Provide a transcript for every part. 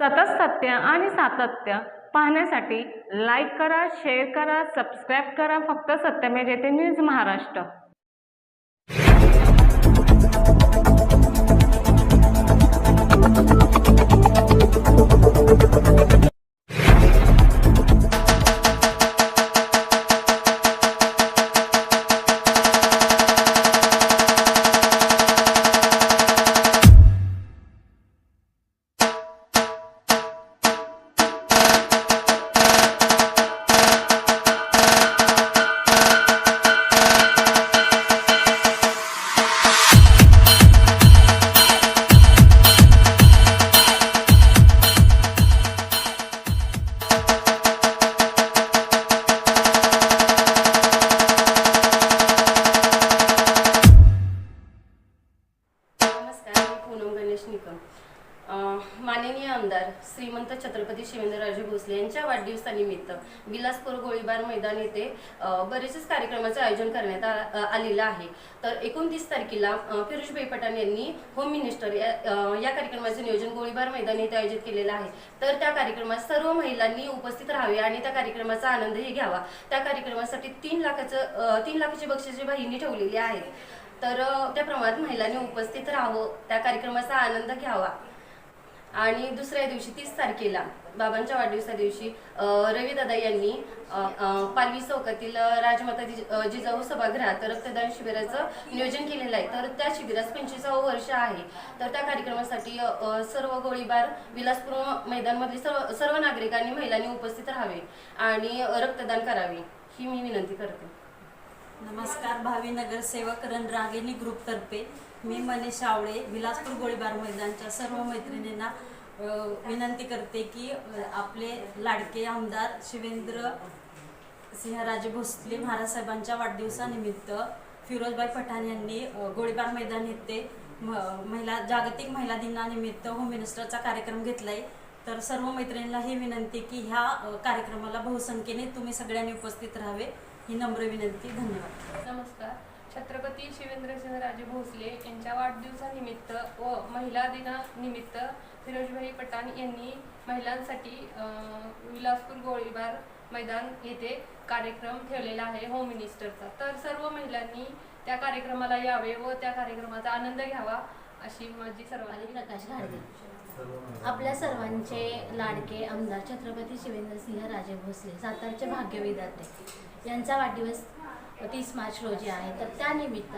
सतत सत्य आणि सातत्य पाहण्यासाठी लाईक करा शेअर करा सबस्क्राईब करा. फक्त सत्यमेव म्हणजे जयते न्यूज महाराष्ट्र. माननीय आमदार श्रीमंत छत्रपती शिवेंद्रराजे भोसले यांच्या वाढदिवसानिमित्त विलासपूर गोळीबार मैदान येथे बरेचसेच कार्यक्रमाचं कार्यक्रमाचे आयोजन करण्यात आ- आलेलं आहे. तर एकोणतीस तारखेला अं, फिरोजभाई पठाण यांनी होम मिनिस्टर या या कार्यक्रमाचे नियोजन गोळीबार मैदान येथे आयोजित केलेलं आहे. तर त्या कार्यक्रमात सर्व महिलांनी उपस्थित राहावे आणि त्या कार्यक्रमाचा आनंदही घ्यावा. त्या कार्यक्रमासाठी तीन लाखाचं तीन लाखाची बक्षिसे बाईंनी ठेवलेली आहेत. तर त्या प्रमाणात महिलांनी उपस्थित राहावं त्या कार्यक्रमाचा आनंद घ्यावा. आणि दुसऱ्या दिवशी तीस तारखेला बाबांच्या वाढदिवसा दिवशी रवीदादा रविदादा यांनी पालवी चौकातील राजमाता जिजाऊ सभागृहात रक्तदान शिबिराचं नियोजन केलेलं आहे. तर त्या शिबिरास पंचवीसावं वर्ष आहे. तर त्या कार्यक्रमासाठी सर्व गोळीबार विलासपूर मैदानमधील सर्व सर्व नागरिकांनी महिलांनी उपस्थित राहावे आणि रक्तदान करावे ही मी विनंती करते. नमस्कार भावी नगरसेवक रणरागिनी ग्रुपतर्फे. मी मनीष आवळे विलासपूर गोळीबार मैदानच्या सर्व मैत्रिणींना विनंती करते की आपले लाडके आमदार शिवेंद्र सिंहराजे भोसले महाराजसाहेबांच्या वाढदिवसानिमित्त फिरोजबाई पठाण यांनी गोळीबार मैदान येथे म- महिला जागतिक महिला दिनानिमित्त होम मिनिस्टरचा कार्यक्रम घेतलाय. तर सर्व मैत्रिणींना ही विनंती की ह्या कार्यक्रमाला बहुसंख्येने तुम्ही सगळ्यांनी उपस्थित राहावे ही नम्र विनंती. धन्यवाद. नमस्कार. छत्रपती शिवेंद्रसिंहराजे भोसले यांच्या वाढदिवसानिमित्त व महिला दिनानिमित्त फिरोजभाई पठाण यांनी महिलांसाठी विलासपूर गोळीबार मैदान येथे कार्यक्रम ठेवलेला आहे होम मिनिस्टरचा तर सर्व महिलांनी त्या कार्यक्रमाला यावे व त्या कार्यक्रमाचा आनंद घ्यावा अशी माझी सर्वांनी प्रकाश घाडगे आपल्या सर्वांचे लाडके आमदार छत्रपती शिवेंद्रसिंह राजे भोसले सातारचे भाग्यविधाते. यांचा वाढदिवस तीस मार्च रोजी आहे. तर त्यानिमित्त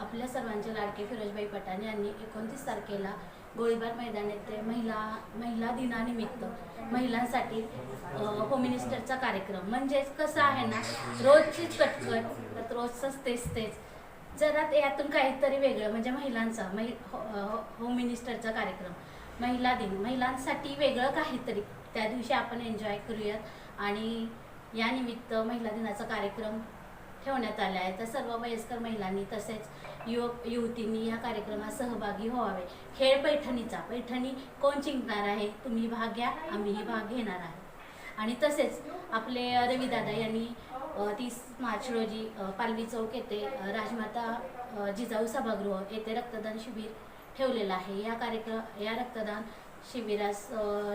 आपल्या सर्वांचे लाडके फिरोजबाई पठाण यांनी एकोणतीस तारखेला गोळीबार मैदान येथे महिला महिला दिनानिमित्त महिलांसाठी होम मिनिस्टरचा कार्यक्रम. म्हणजेच कसं आहे ना रोजचीच कटकट तर रोजचंच तेच तेच. जरा यातून काहीतरी वेगळं म्हणजे महिलांचा महि हो- होम मिनिस्टरचा कार्यक्रम. महिला दिन. महिलांसाठी वेगळं काहीतरी. त्या दिवशी आपण एन्जॉय करूयात. आणि यानिमित्त महिला दिनाचा कार्यक्रम ठेवण्यात आल्या आहेत. तर सर्व वयस्कर महिलांनी तसेच युवक युवतींनी या कार्यक्रमात सहभागी व्हावे. खेळ पैठणीचा. पैठणी कोण जिंकणार आहे? तुम्ही भाग घ्या. आम्हीही भाग घेणार आहे. आणि तसेच आपले रविदादा यांनी तीस मार्च रोजी पालवी चौक येथे राजमाता जिजाऊ सभागृह येथे रक्तदान शिबिर ठेवलेलं आहे. या कार्यक्रम या रक्तदान शिबिरास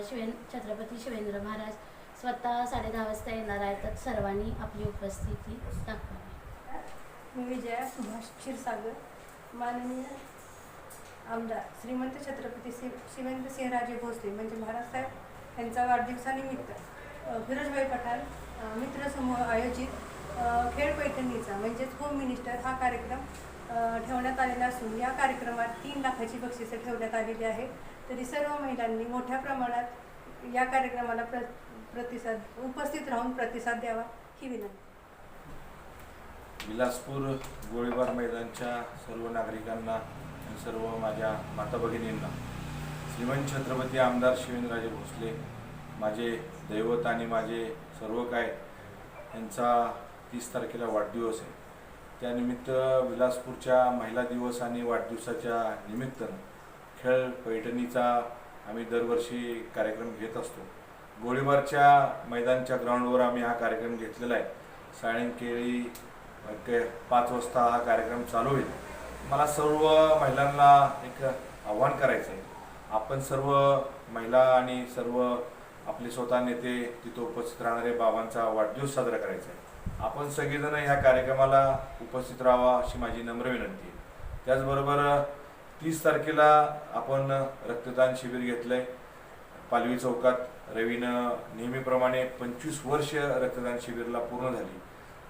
शिवें छत्रपती शिवेंद्र महाराज स्वतः साडे दहा वाजता येणार आहे तर सर्वांनी आपली उपस्थिती दाखवावी मी विजया सुभाष क्षीरसागर माननीय आमदार श्रीमंत छत्रपती शि सिंहराजे भोसले म्हणजे महाराजसाहेब यांचा वाढदिवसानिमित्त अ, फिरोजभाई पठाण मित्रसमूह आयोजित खेळ पैठणीचा म्हणजेच होम मिनिस्टर हा कार्यक्रम ठेवण्यात आलेला असून या कार्यक्रमात तीन लाखाची बक्षिसं ठेवण्यात आलेली आहे तरी सर्व महिलांनी मोठ्या प्रमाणात या कार्यक्रमाला प्र प्रतिसाद उपस्थित राहून प्रतिसाद द्यावा ही विनंती. विलासपूर गोळीबार मैदानच्या सर्व नागरिकांना आणि सर्व माझ्या माता भगिनींना श्रीमंत छत्रपती आमदार शिवेंद्रराजे भोसले माझे दैवत आणि माझे सर्व काय यांचा तीस तारखेला वाढदिवस आहे. त्यानिमित्त विलासपूरच्या महिला दिवस आणि वाढदिवसाच्या निमित्तानं खेळ पैठणीचा आम्ही दरवर्षी कार्यक्रम घेत असतो. गोळीबारच्या मैदानच्या ग्राउंडवर आम्ही हा कार्यक्रम घेतलेला आहे. सायंकाळी के पाच वाजता हा कार्यक्रम चालू होईल. मला सर्व महिलांना एक आव्हान करायचं आहे. आपण सर्व महिला आणि सर्व आपले स्वतः नेते तिथं उपस्थित राहणारे बाबांचा वाढदिवस साजरा करायचा आहे. आपण सगळेजण ह्या कार्यक्रमाला उपस्थित राहावा अशी माझी नम्र विनंती आहे. त्याचबरोबर तीस तारखेला आपण रक्तदान शिबिर घेतलंय. पालवी चौकात रवीनं नेहमीप्रमाणे पंचवीस वर्ष रक्तदान शिबिरला पूर्ण झाली.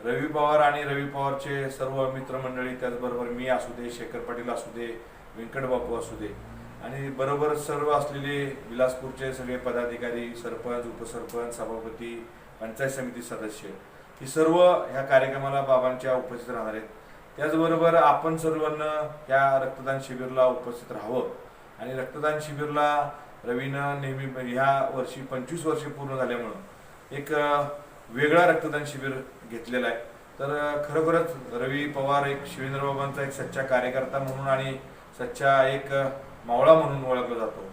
रवी पवार आणि रवी पवारचे सर्व मित्रमंडळी त्याचबरोबर मी असू दे शेखर पाटील असू दे व्यंकटबापू असू दे आणि बरोबर सर्व असलेले विलासपूरचे सगळे पदाधिकारी सरपंच उपसरपंच सभापती पंचायत समिती सदस्य ही सर्व ह्या कार्यक्रमाला बाबांच्या उपस्थित राहणार आहेत. त्याचबरोबर आपण सर्वांना या रक्तदान शिबिरला उपस्थित राहावं. आणि रक्तदान शिबिरला रवीनं नेहमी ह्या वर्षी पंचवीस वर्षे पूर्ण झाल्यामुळं एक वेगळा रक्तदान शिबिर घेतलेला आहे. तर खरोखरच रवी पवार एक शिवेंद्रबाबांचा एक सच्चा कार्यकर्ता म्हणून आणि सच्चा एक मावळा म्हणून ओळखला जातो.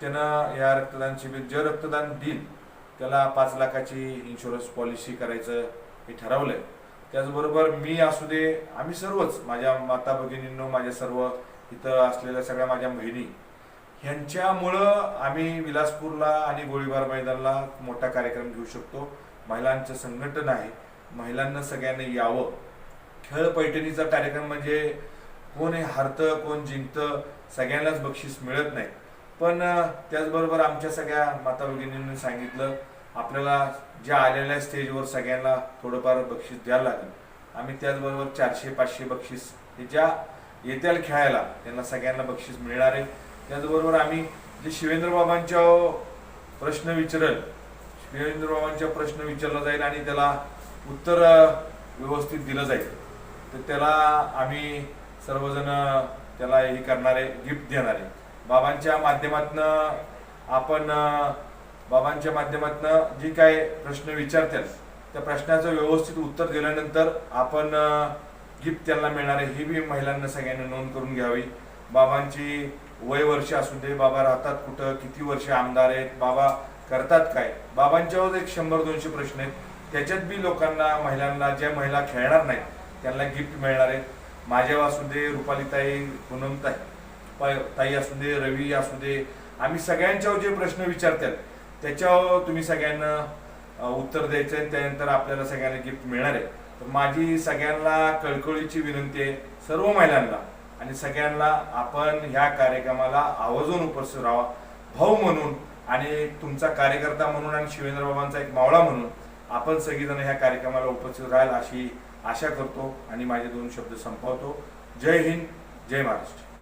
त्यानं या रक्तदान शिबिर जे रक्तदान देईल त्याला पाच लाखाची इन्शुरन्स पॉलिसी करायचं हे ठरवलं आहे त्याचबरोबर मी असू दे आम्ही सर्वच माझ्या माता भगिनींनो माझ्या सर्व इथं असलेल्या सगळ्या माझ्या बहिणी ह्यांच्यामुळं आम्ही विलासपूरला आणि गोळीबार मैदानला मोठा कार्यक्रम घेऊ शकतो. महिलांचं संघटन आहे. महिलांना सगळ्यांना यावं. खेळ पैठणीचा कार्यक्रम म्हणजे कोण हे हारतं कोण जिंकतं सगळ्यांनाच बक्षीस मिळत नाही. पण त्याचबरोबर आमच्या सगळ्या माता भगिनींनी सांगितलं आपल्याला ज्या आलेल्या स्टेजवर सगळ्यांना थोडंफार बक्षीस द्यायला लागेल. आम्ही त्याचबरोबर चारशे पाचशे बक्षीस हे ज्या येत्याल खेळायला त्यांना सगळ्यांना बक्षीस मिळणार आहे. त्याचबरोबर आम्ही जे शिवेंद्रबाबांच्या प्रश्न विचारल शिवेंद्रबाबांचा प्रश्न विचारला जाईल आणि त्याला उत्तर व्यवस्थित दिलं जाईल. तर त्याला आम्ही सर्वजण त्याला हे करणारे गिफ्ट देणारे बाबांच्या माध्यमातनं आपण बाबांच्या माध्यमातनं जी काय प्रश्न विचारतात त्या प्रश्नाचं व्यवस्थित उत्तर दिल्यानंतर आपण गिफ्ट त्यांना मिळणार आहे ही बी महिलांना सगळ्यांनी नोंद करून घ्यावी. बाबांची वय वर्ष असू दे बाबा राहतात कुठं किती वर्ष आमदार आहेत बाबा करतात काय? बाबांच्यावर एक शंभर दोनशे प्रश्न आहेत. त्याच्यात बी लोकांना महिलांना ज्या महिला खेळणार नाहीत त्यांना गिफ्ट मिळणार आहे माझ्या असू दे रुपालीताई पूनमताई प- ताई असू दे रवी असू दे आम्ही सगळ्यांच्यावर जे प्रश्न विचारतात त्याच्यावर तुम्ही सगळ्यांना उत्तर द्यायचं आहे. त्यानंतर आपल्याला सगळ्यांना गिफ्ट मिळणार आहे. तर माझी सगळ्यांना कळकळीची विनंती आहे सर्व महिलांना. आणि सगळ्यांना आपण ह्या कार्यक्रमाला आवाजून उपस्थित राहा भाऊ म्हणून आणि तुमचा कार्यकर्ता म्हणून आणि शिवेंद्र बाबांचा एक मावळा म्हणून आपण सगळीजण ह्या कार्यक्रमाला उपस्थित राहाल अशी आशा करतो. आणि माझे दोन शब्द संपवतो. जय हिंद जय महाराष्ट्र.